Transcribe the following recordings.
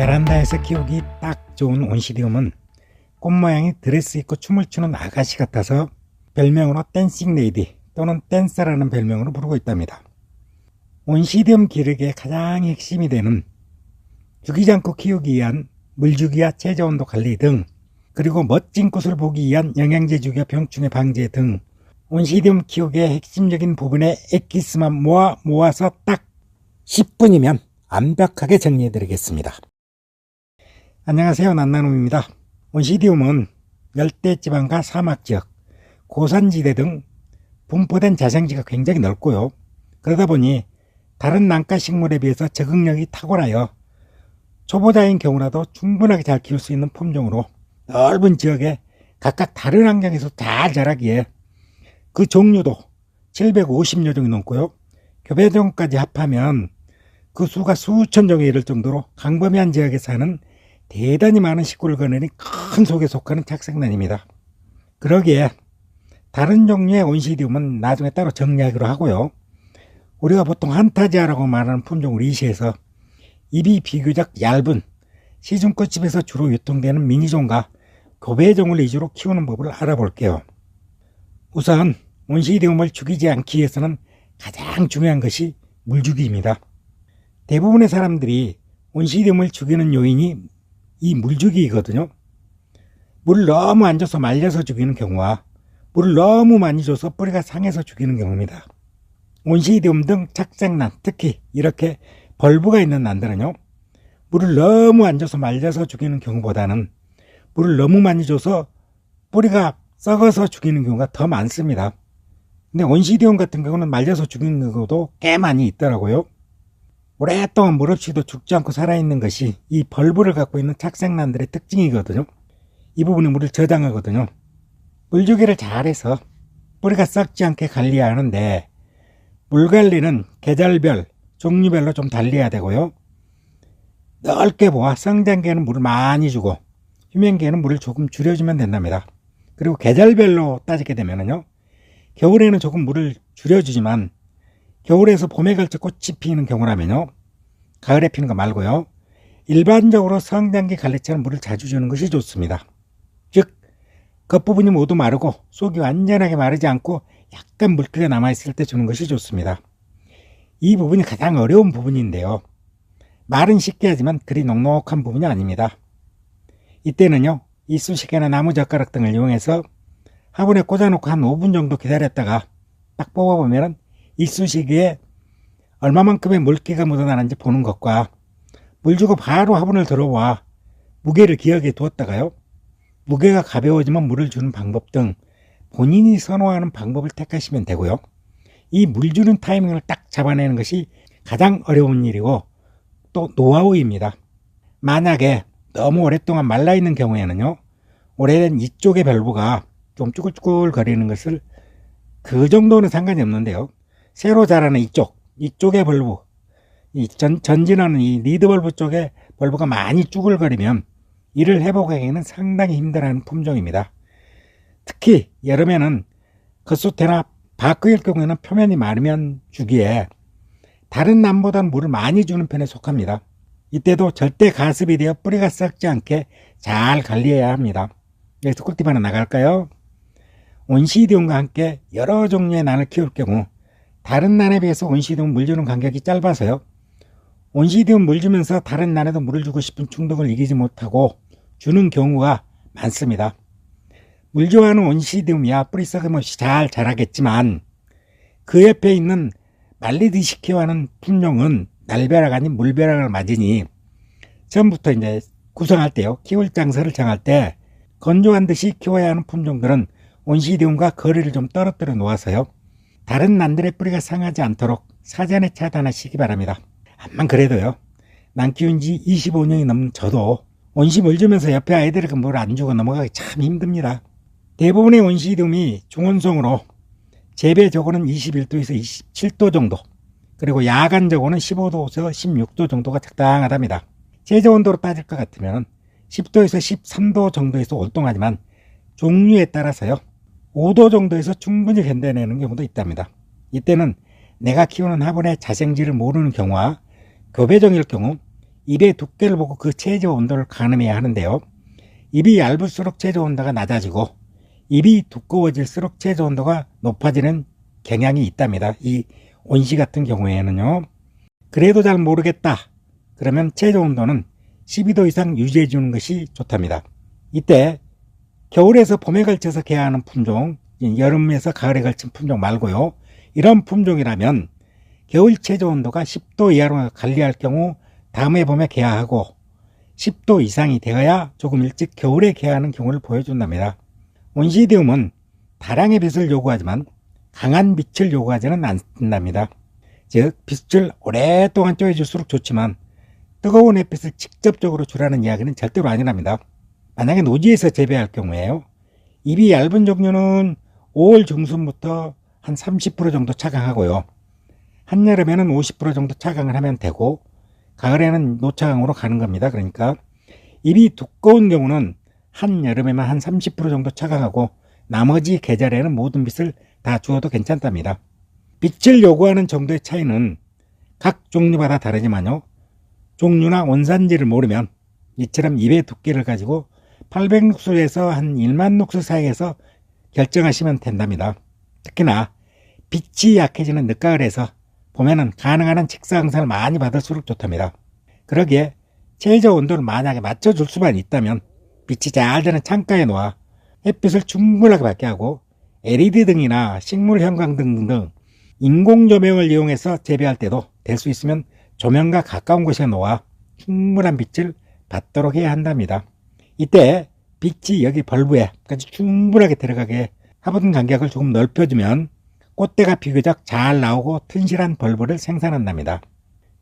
베란다에서 키우기 딱 좋은 온시디움은 꽃 모양이 드레스 입고 춤을 추는 아가씨 같아서 별명으로 댄싱 레이디 또는 댄서라는 별명으로 부르고 있답니다. 온시디움 기르기의 가장 핵심이 되는 죽이지 않고 키우기 위한 물주기와 체저온도 관리 등 그리고 멋진 꽃을 보기 위한 영양제 주기와 병충해 방제 등 온시디움 키우기의 핵심적인 부분의 엑기스만 모아 모아서 딱 10분이면 완벽하게 정리해 드리겠습니다. 안녕하세요. 난나눔입니다. 온시디움은 열대지방과 사막지역, 고산지대 등 분포된 자생지가 굉장히 넓고요. 그러다 보니 다른 난가 식물에 비해서 적응력이 탁월하여 초보자인 경우라도 충분하게 잘 키울 수 있는 품종으로 넓은 지역에 각각 다른 환경에서 잘 자라기에 그 종류도 750여 종이 넘고요. 교배종까지 합하면 그 수가 수천 종에 이를 정도로 광범위한 지역에 사는 대단히 많은 식구를 거느린 큰 속에 속하는 착색란입니다. 그러기에 다른 종류의 온시디움은 나중에 따로 정리하기로 하고요. 우리가 보통 한타지아라고 말하는 품종을 이시해서 입이 비교적 얇은 시중꽃집에서 주로 유통되는 미니종과 교배종을 위주로 키우는 법을 알아볼게요. 우선 온시디움을 죽이지 않기 위해서는 가장 중요한 것이 물주기입니다. 대부분의 사람들이 온시디움을 죽이는 요인이 이 물주기이거든요. 물을 너무 안 줘서 말려서 죽이는 경우와 물을 너무 많이 줘서 뿌리가 상해서 죽이는 경우입니다. 온시디움 등 착색난, 특히 이렇게 벌브가 있는 난들은요, 물을 너무 안 줘서 말려서 죽이는 경우보다는 물을 너무 많이 줘서 뿌리가 썩어서 죽이는 경우가 더 많습니다. 근데 온시디움 같은 경우는 말려서 죽이는 경우도 꽤 많이 있더라고요. 오랫동안 물 없이도 죽지 않고 살아있는 것이 이 벌브를 갖고 있는 착색란들의 특징이거든요. 이 부분에 물을 저장하거든요. 물주기를 잘해서 뿌리가 썩지 않게 관리하는데 물 관리는 계절별, 종류별로 좀 달리해야 되고요. 넓게 보아 성장기에는 물을 많이 주고 휴면기에는 물을 조금 줄여주면 된답니다. 그리고 계절별로 따지게 되면요. 겨울에는 조금 물을 줄여주지만 겨울에서 봄에 걸쳐 꽃이 피는 경우라면요. 가을에 피는 거 말고요. 일반적으로 성장기 갈래처럼 물을 자주 주는 것이 좋습니다. 즉, 겉부분이 모두 마르고 속이 완전하게 마르지 않고 약간 물기가 남아있을 때 주는 것이 좋습니다. 이 부분이 가장 어려운 부분인데요. 말은 쉽게 하지만 그리 넉넉한 부분이 아닙니다. 이때는요, 이쑤시개나 나무젓가락 등을 이용해서 화분에 꽂아놓고 한 5분 정도 기다렸다가 딱 뽑아보면 이쑤시개에 얼마만큼의 물기가 묻어나는지 보는 것과 물 주고 바로 화분을 들어와 무게를 기억에 두었다가요. 무게가 가벼워지면 물을 주는 방법 등 본인이 선호하는 방법을 택하시면 되고요. 이 물 주는 타이밍을 딱 잡아내는 것이 가장 어려운 일이고 또 노하우입니다. 만약에 너무 오랫동안 말라있는 경우에는요. 오래된 이쪽의 밸브가 좀 쭈글쭈글 거리는 것을 그 정도는 상관이 없는데요. 새로 자라는 이쪽, 이쪽의 벌브, 이 전, 전진하는 이 리드 벌브 쪽에 벌브가 많이 쭈글거리면 이를 회복하기에는 상당히 힘들어하는 품종입니다. 특히 여름에는 겉수태나 바크일 경우에는 표면이 마르면 주기에 다른 남보다는 물을 많이 주는 편에 속합니다. 이때도 절대 가습이 되어 뿌리가 썩지 않게 잘 관리해야 합니다. 여기서 꿀팁 하나 나갈까요? 온시디움과 함께 여러 종류의 난을 키울 경우 다른 난에 비해서 온시디움 물 주는 간격이 짧아서요. 온시디움 물 주면서 다른 난에도 물을 주고 싶은 충동을 이기지 못하고 주는 경우가 많습니다. 물 좋아하는 온시디움이야 뿌리 썩음 없이 잘 자라겠지만 그 옆에 있는 말리듯이 키워하는 품종은 날벼락 아닌 물벼락을 맞으니 처음부터 이제 구성할 때요. 키울 장소를 정할 때 건조한 듯이 키워야 하는 품종들은 온시디움과 거리를 좀 떨어뜨려 놓아서요. 다른 난들의 뿌리가 상하지 않도록 사전에 차단하시기 바랍니다. 암만 그래도요. 난 키운 지 25년이 넘는 저도 온시 물 주면서 옆에 아이들에게 물 안 주고 넘어가기 참 힘듭니다. 대부분의 온시디움이 중온성으로 재배적으로는 21도에서 27도 정도 그리고 야간적으로는 15도에서 16도 정도가 적당하답니다. 제저 온도로 따질 것 같으면 10도에서 13도 정도에서 월동하지만 종류에 따라서요 5도 정도에서 충분히 견뎌내는 경우도 있답니다. 이때는 내가 키우는 화분의 자생지를 모르는 경우와 교배종일 경우 입의 두께를 보고 그 체조 온도를 가늠해야 하는데요. 입이 얇을수록 체조 온도가 낮아지고 입이 두꺼워질수록 체조 온도가 높아지는 경향이 있답니다. 이 온시 같은 경우에는요. 그래도 잘 모르겠다. 그러면 체조 온도는 12도 이상 유지해 주는 것이 좋답니다. 이때 겨울에서 봄에 걸쳐서 개하는 품종, 여름에서 가을에 걸친 품종 말고요. 이런 품종이라면 겨울 체조 온도가 10도 이하로 관리할 경우 다음에 봄에 개하하고 10도 이상이 되어야 조금 일찍 겨울에 개하는 경우를 보여준답니다. 온시디움은 다량의 빛을 요구하지만 강한 빛을 요구하지는 않는답니다. 즉 빛을 오랫동안 쪼여줄수록 좋지만 뜨거운 햇빛을 직접적으로 주라는 이야기는 절대로 아니랍니다. 만약에 노지에서 재배할 경우에요. 잎이 얇은 종류는 5월 중순부터 한 30% 정도 차강하고요. 한여름에는 50% 정도 차강을 하면 되고 가을에는 노차강으로 가는 겁니다. 그러니까 잎이 두꺼운 경우는 한여름에만 한 30% 정도 차강하고 나머지 계절에는 모든 빛을 다 주어도 괜찮답니다. 빛을 요구하는 정도의 차이는 각 종류마다 다르지만요. 종류나 원산지를 모르면 이처럼 잎의 두께를 가지고 800룩스에서 한 1만 룩스 사이에서 결정하시면 된답니다. 특히나 빛이 약해지는 늦가을에서 봄에는 가능한 한 직사광선을 많이 받을수록 좋답니다. 그러기에 최저 온도를 만약에 맞춰줄 수만 있다면 빛이 잘 드는 창가에 놓아 햇빛을 충분하게 받게 하고 LED 등이나 식물 형광 등 등등 인공 조명을 이용해서 재배할 때도 될 수 있으면 조명과 가까운 곳에 놓아 충분한 빛을 받도록 해야 한답니다. 이때 빛이 여기 벌브에까지 충분하게 들어가게 화분 간격을 조금 넓혀주면 꽃대가 비교적 잘 나오고 튼실한 벌브를 생산한답니다.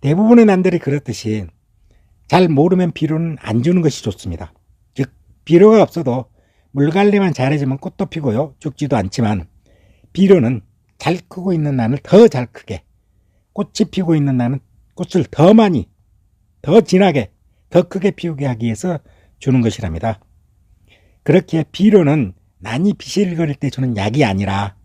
대부분의 난들이 그렇듯이 잘 모르면 비료는 안 주는 것이 좋습니다. 즉 비료가 없어도 물 관리만 잘해주면 꽃도 피고요 죽지도 않지만 비료는 잘 크고 있는 난을 더 잘 크게 꽃이 피고 있는 난은 꽃을 더 많이 더 진하게 더 크게 피우게 하기 위해서 주는 것이랍니다. 그렇게 비료는 난이 비실거릴 때 주는 약이 아니라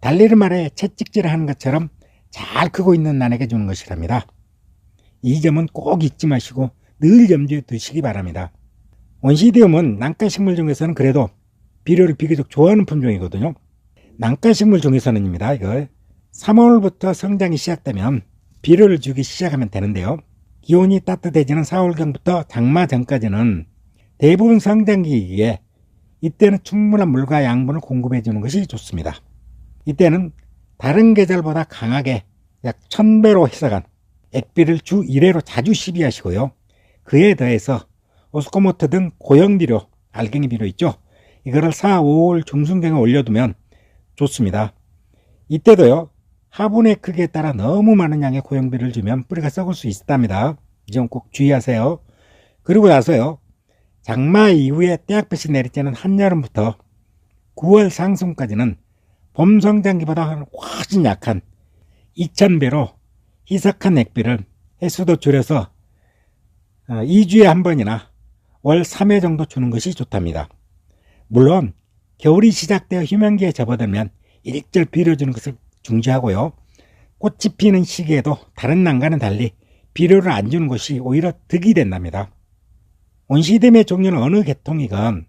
달리를 말해 채찍질을 하는 것처럼 잘 크고 있는 난에게 주는 것이랍니다. 이 점은 꼭 잊지 마시고 늘 염두에 두시기 바랍니다. 원시디움은 난가식물 중에서는 그래도 비료를 비교적 좋아하는 품종이거든요. 난가식물 중에서는입니다. 이거 3월부터 성장이 시작되면 비료를 주기 시작하면 되는데요. 기온이 따뜻해지는 4월경부터 장마 전까지는 대부분 성장기이기에 이때는 충분한 물과 양분을 공급해 주는 것이 좋습니다. 이때는 다른 계절보다 강하게 약 1000배로 해석한 액비를 주 1회로 자주 시비하시고요. 그에 더해서 오스코모트 등 고형 비료, 알갱이 비료 있죠? 이거를 4, 5월 중순경에 올려두면 좋습니다. 이때도요, 화분의 크기에 따라 너무 많은 양의 고형비를 주면 뿌리가 썩을 수 있답니다. 이 점 꼭 주의하세요. 그리고 나서요, 장마 이후에 떼약볕이 내리쬐는 한여름부터 9월 상승까지는 봄 성장기보다 훨씬 약한 2000배로 희석한 액비를 횟수도 줄여서 2주에 어, 한 번이나 월 3회 정도 주는 것이 좋답니다. 물론 겨울이 시작되어 휴면기에 접어들면 일절 비료 주는 것을 중지하고요. 꽃이 피는 시기에도 다른 난과는 달리 비료를 안 주는 것이 오히려 득이 된답니다. 온시댐의 종류는 어느 계통이건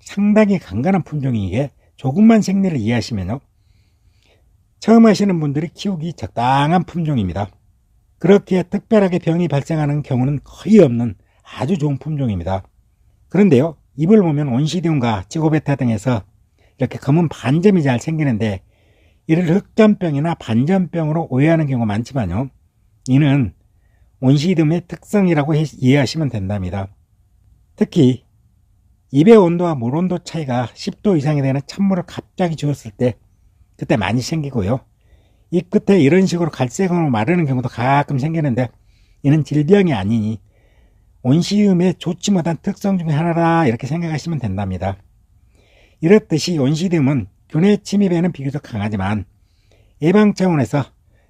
상당히 간간한 품종이기에 조금만 생리를 이해하시면요. 처음 하시는 분들이 키우기 적당한 품종입니다. 그렇게 특별하게 병이 발생하는 경우는 거의 없는 아주 좋은 품종입니다. 그런데요, 잎을 보면 온시디움과 지고베타 등에서 이렇게 검은 반점이 잘 생기는데 이를 흑점병이나 반점병으로 오해하는 경우가 많지만요. 이는 온시디움의 특성이라고 이해하시면 된답니다. 특히 잎의 온도와 물 온도 차이가 10도 이상이 되는 찬물을 갑자기 주었을 때 그때 많이 생기고요. 잎 끝에 이런 식으로 갈색으로 마르는 경우도 가끔 생기는데 이는 질병이 아니니 온시음의 좋지 못한 특성 중에 하나라 이렇게 생각하시면 된답니다. 이렇듯이 온시듬은 균의 침입에는 비교적 강하지만 예방 차원에서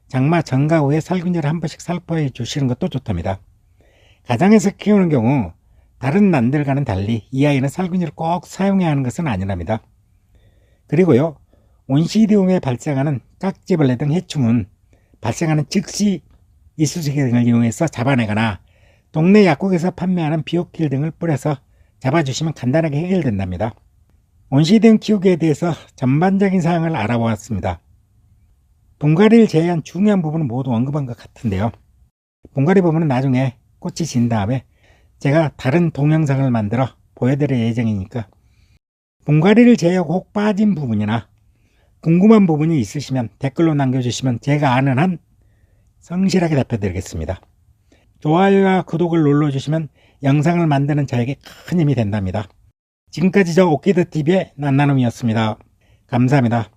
장마 전가 후에 살균제를 한 번씩 살포해 주시는 것도 좋답니다. 가정에서 키우는 경우 다른 난들과는 달리 이 아이는 살균제를 꼭 사용해야 하는 것은 아니랍니다. 그리고요, 온시디움에 발생하는 깍지벌레 등 해충은 발생하는 즉시 이쑤시개 등을 이용해서 잡아내거나 동네 약국에서 판매하는 비오킬 등을 뿌려서 잡아주시면 간단하게 해결된답니다. 온시등 키우기에 대해서 전반적인 사항을 알아보았습니다. 분갈이를 제외한 중요한 부분은 모두 언급한 것 같은데요. 분갈이 부분은 나중에 꽃이 진 다음에 제가 다른 동영상을 만들어 보여드릴 예정이니까 분갈이를 제외하고 혹 빠진 부분이나 궁금한 부분이 있으시면 댓글로 남겨주시면 제가 아는 한 성실하게 답해드리겠습니다. 좋아요와 구독을 눌러주시면 영상을 만드는 저에게 큰 힘이 된답니다. 지금까지 저 오키드TV의 난나눔이었습니다. 감사합니다.